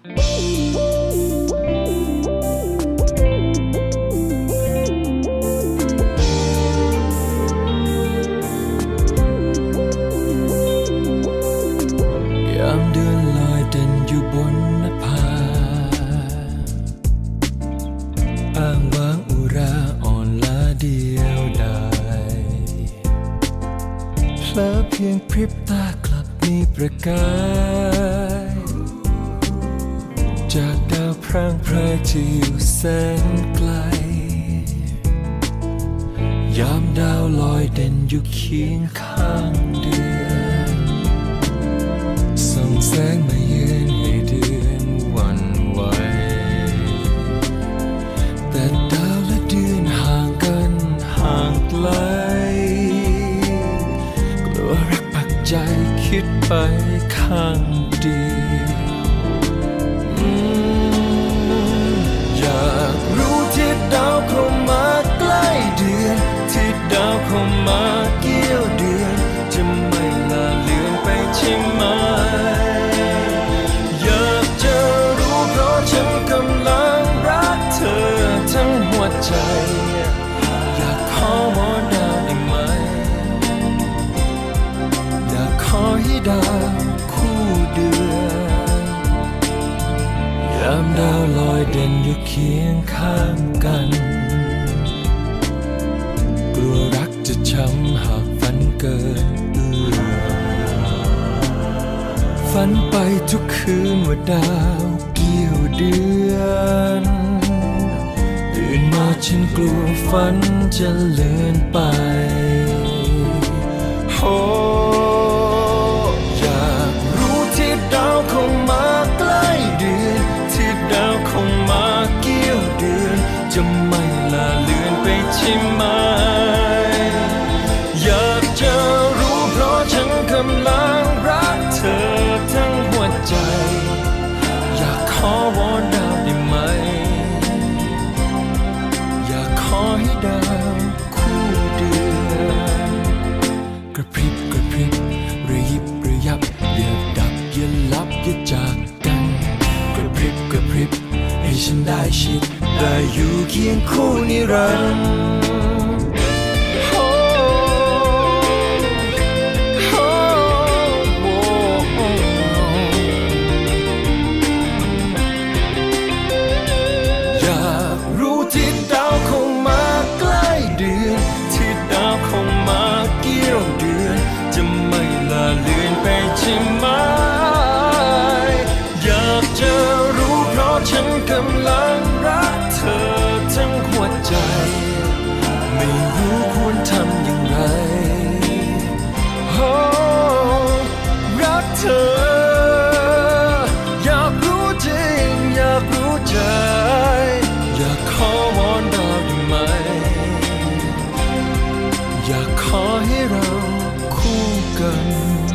ยามเดือนลอยเด่นอยู่บนนภาอ้างว้างอุราอ่อนล้าเดียวดายเพลอเพียงพริบตากลับมีประกาย จากดาวพร่างพรายที่อยู่แสนไกล ยามดาวลอยเด่นอยู่เคียงข้างเดือนส่องแสงมาเยือนให้เดือนวันไหวแต่ดาวและเดือนห่างกันห่างไกล กลัวรักปักใจคิดไปข้างเดียว ดาวคู่เดือนยามดาวลอยเด่นอยู่เคียงข้างกัน กลัวรักจะช้ำหากฝันเกินเอื้อฝันไปทุกคืนว่าดาวเกี่ยวเดือนตื่นมาฉันกลัวฝันจะเลือนไป อย่าจากกันกระพริบกระพริบ ให้ฉันได้ชิดได้อยู่เคียงคู่นิรันดร์ นกำลังรักเธอทั้งหัวใจ ไม่รู้ควรทำอย่างไร โอ้รักเธอ อยากรู้จริง อยากรู้ใจ อยากขอวอนดาวได้ไหม อยากขอให้เราคู่กัน